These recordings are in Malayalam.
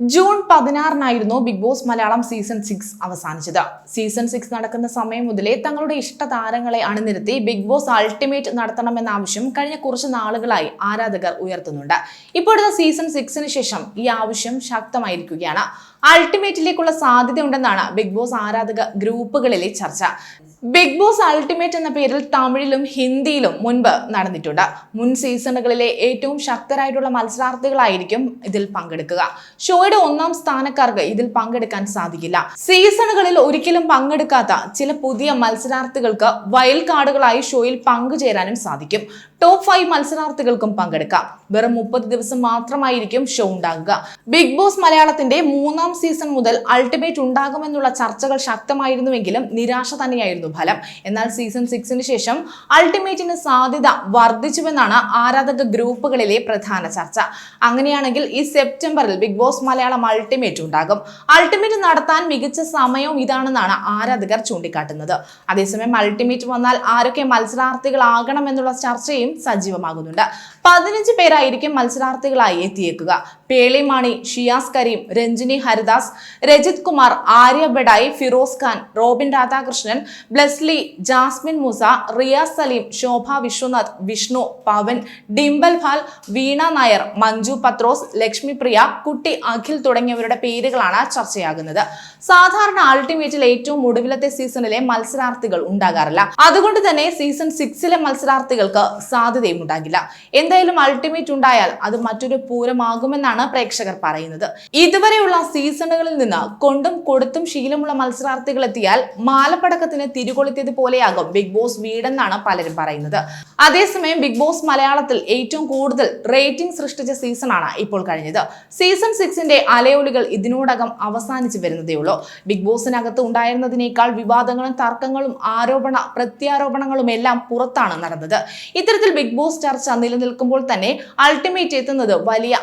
June പതിനാറിനായിരുന്നു Bigg Boss Malayalam season six അവസാനിച്ചത്. സീസൺ സിക്സ് നടക്കുന്ന സമയം മുതലേ തങ്ങളുടെ ഇഷ്ട താരങ്ങളെ അണിനിരത്തി ബിഗ് ബോസ് അൾട്ടിമേറ്റ് നടത്തണമെന്ന ആവശ്യം കഴിഞ്ഞ കുറച്ച് നാളുകളായി ആരാധകർ ഉയർത്തുന്നുണ്ട്. ഇപ്പോഴത്തെ സീസൺ സിക്സിന് ശേഷം ഈ ആവശ്യം ശക്തമായിരിക്കുകയാണ്. അൾട്ടിമേറ്റിലേക്കുള്ള സാധ്യത ഉണ്ടെന്നാണ് ബിഗ് ബോസ് ആരാധക ഗ്രൂപ്പുകളിലെ ചർച്ച. ബിഗ് ബോസ് അൾട്ടിമേറ്റ് എന്ന പേരിൽ തമിഴിലും ഹിന്ദിയിലും മുൻപ് നടന്നിട്ടുണ്ട്. മുൻ സീസണുകളിലെ ഏറ്റവും ശക്തരായിട്ടുള്ള മത്സരാർത്ഥികളായിരിക്കും ഇതിൽ പങ്കെടുക്കുക. ഷോയുടെ ഒന്നാം സ്ഥാനക്കാർക്ക് ഇതിൽ പങ്കെടുക്കാൻ സാധിക്കില്ല. സീസണുകളിൽ ഒരിക്കലും പങ്കെടുക്കാത്ത ചില പുതിയ മത്സരാർത്ഥികൾക്ക് വൈൽഡ് കാർഡുകളായി ഷോയിൽ പങ്കുചേരാനും സാധിക്കും. ടോപ്പ് ഫൈവ് മത്സരാർത്ഥികൾക്കും പങ്കെടുക്കാം. വെറും മുപ്പത് ദിവസം മാത്രമായിരിക്കും ഷോ ഉണ്ടാകുക. ബിഗ് ബോസ് മലയാളത്തിന്റെ മൂന്നാം സീസൺ മുതൽ അൾട്ടിമേറ്റ് ഉണ്ടാകുമെന്നുള്ള ചർച്ചകൾ ശക്തമായിരുന്നുവെങ്കിലും നിരാശ തന്നെയായിരുന്നു ഫലം. എന്നാൽ സീസൺ സിക്സിന് ശേഷം അൾട്ടിമേറ്റിന് സാധ്യത വർദ്ധിച്ചുവെന്നാണ് ആരാധക ഗ്രൂപ്പുകളിലെ പ്രധാന ചർച്ച. അങ്ങനെയാണെങ്കിൽ ഈ സെപ്റ്റംബറിൽ ബിഗ് ബോസ് മലയാളം അൾട്ടിമേറ്റ് ഉണ്ടാകും. അൾട്ടിമേറ്റ് നടത്താൻ മികച്ച സമയവും ഇതാണെന്നാണ് ആരാധകർ ചൂണ്ടിക്കാട്ടുന്നത്. അതേസമയം അൾട്ടിമേറ്റ് വന്നാൽ ആരൊക്കെ മത്സരാർത്ഥികളാകണമെന്നുള്ള ചർച്ചയും സജീവമാകുന്നുണ്ട്. പതിനഞ്ച് പേരായിരിക്കും മത്സരാർത്ഥികളായി എത്തിയേക്കുക. പേളിമാണി ഷിയാസ് കരീം രഞ്ജിനി ഹരിദാസ് രജിത് കുമാർ ആര്യ ബെഡായി ഫിറോസ് ഖാൻ റോബിൻ രാധാകൃഷ്ണൻ ബ്ലെസ്ലി ജാസ്മിൻ മുസ റിയാസ് സലീം ശോഭ വിശ്വനാഥ് വിഷ്ണു പവൻ ഡിംബൽ ഭാൽ വീണ നായർ മഞ്ജു പത്രോസ് ലക്ഷ്മി പ്രിയ കുട്ടി അഖിൽ തുടങ്ങിയവരുടെ പേരുകളാണ് ചർച്ചയാകുന്നത്. സാധാരണ അൾട്ടിമേറ്റിൽ ഏറ്റവും ഒടുവിലത്തെ സീസണിലെ മത്സരാർത്ഥികൾ ഉണ്ടാകാറില്ല. അതുകൊണ്ട് തന്നെ സീസൺ സിക്സിലെ മത്സരാർത്ഥികൾക്ക് സാധ്യതയും ഉണ്ടാകില്ല. എന്തായാലും അൾട്ടിമേറ്റ് ഉണ്ടായാൽ അത് മറ്റൊരു പൂരമാകുമെന്നാണ് പ്രേക്ഷകർ പറയുന്നത്. ഇതുവരെയുള്ള സീസണുകളിൽ നിന്ന് കൊണ്ടും കൊടുത്തും ശീലമുള്ള മത്സരാർത്ഥികൾ എത്തിയാൽ മാലപ്പടക്കത്തിന് തിരികൊളുത്തിയത് പോലെയാകും ബിഗ് ബോസ് വീടെന്നാണ് പലരും പറയുന്നത്. അതേസമയം ബിഗ് ബോസ് മലയാളത്തിൽ ഏറ്റവും കൂടുതൽ റേറ്റിംഗ് സൃഷ്ടിച്ച സീസണാണ് ഇപ്പോൾ കഴിഞ്ഞത്. സീസൺ സിക്സിന്റെ അലയൊലികൾ ഇതിനോടകം അവസാനിച്ചു വരുന്നതേ ഉള്ളൂ ബിഗ് ബോസിനകത്ത് ഉണ്ടായിരുന്നതിനേക്കാൾ വിവാദങ്ങളും തർക്കങ്ങളും ആരോപണ പ്രത്യാരോപണങ്ങളും എല്ലാം പുറത്താണ് നടന്നത്. ഇത്തരത്തിൽ ബിഗ് ബോസ് ചർച്ച നിലനിൽക്കുമ്പോൾ തന്നെ അൾട്ടിമേറ്റ് എത്തുന്നത് വലിയ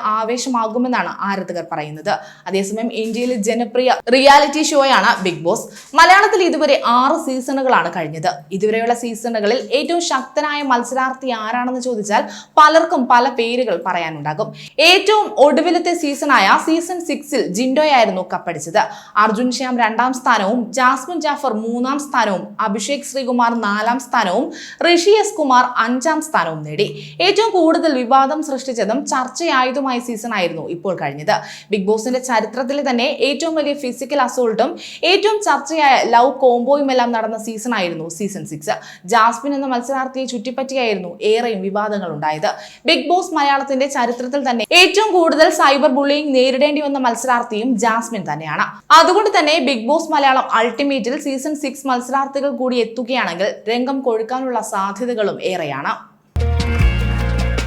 ആവേശമാകുമെന്നാണ് ആരാധകർ പറയുന്നത്. അതേസമയം ഇന്ത്യയിലെ ജനപ്രിയ റിയാലിറ്റി ഷോയാണ് ബിഗ് ബോസ് മലയാളത്തിൽ ഇതുവരെ ആറ് സീസണുകളാണ് കഴിഞ്ഞത്. ഇതുവരെയുള്ള സീസണുകളിൽ ഏറ്റവും ശക്തനായ മത്സരാർത്ഥി ആരാണെന്ന് ചോദിച്ചാൽ പലർക്കും പല പേരുകൾ പറയാനുണ്ടാകും. ഏറ്റവും ഒടുവിലത്തെ സീസണായ സീസൺ സിക്സിൽ ജിൻഡോയായിരുന്നു കപ്പടിച്ചത്. അർജുൻ ശ്യാം രണ്ടാം സ്ഥാനവും ജാസ്മിൻ ജാഫർ മൂന്നാം സ്ഥാനവും അഭിഷേക് ശ്രീകുമാർ നാലാം സ്ഥാനവും ഋഷി എസ് കുമാർ അഞ്ചാം സ്ഥാനവും നേടി. ഏറ്റവും കൂടുതൽ വിവാദം സൃഷ്ടിച്ചതും ചർച്ചയായതുമായ സീസൺ ആയിരുന്നു ഇപ്പോൾ കഴിഞ്ഞത്. ബിഗ് ബോസിന്റെ ചരിത്രത്തിലെ തന്നെ ഏറ്റവും വലിയ ഫിസിക്കൽ അസോൾട്ടും ഏറ്റവും ചർച്ചയായ ലവ് കോംബോയും എല്ലാം നടന്ന സീസൺ ആയിരുന്നു സീസൺ സിക്സ് ജാസ്മിൻ എന്ന മത്സരാർത്ഥിയെ ചുറ്റിപ്പറ്റിയായിരുന്നു ഏറെയും വിവാദങ്ങൾ ഉണ്ടായത്. ബിഗ് ബോസ് മലയാളത്തിന്റെ ചരിത്രത്തിൽ തന്നെ ഏറ്റവും കൂടുതൽ സൈബർ ബുള്ളിങ് നേരിടേണ്ടി വന്ന മത്സരാർത്ഥിയും ജാസ്മിൻ തന്നെയാണ്. അതുകൊണ്ട് തന്നെ ബിഗ് ബോസ് മലയാളം അൾട്ടിമേറ്റിൽ സീസൺ സിക്സ് മത്സരാർത്ഥികൾ കൂടി എത്തുകയാണെങ്കിൽ രംഗം കൊഴുക്കാനുള്ള സാധ്യതകളും ഏറെയാണ്.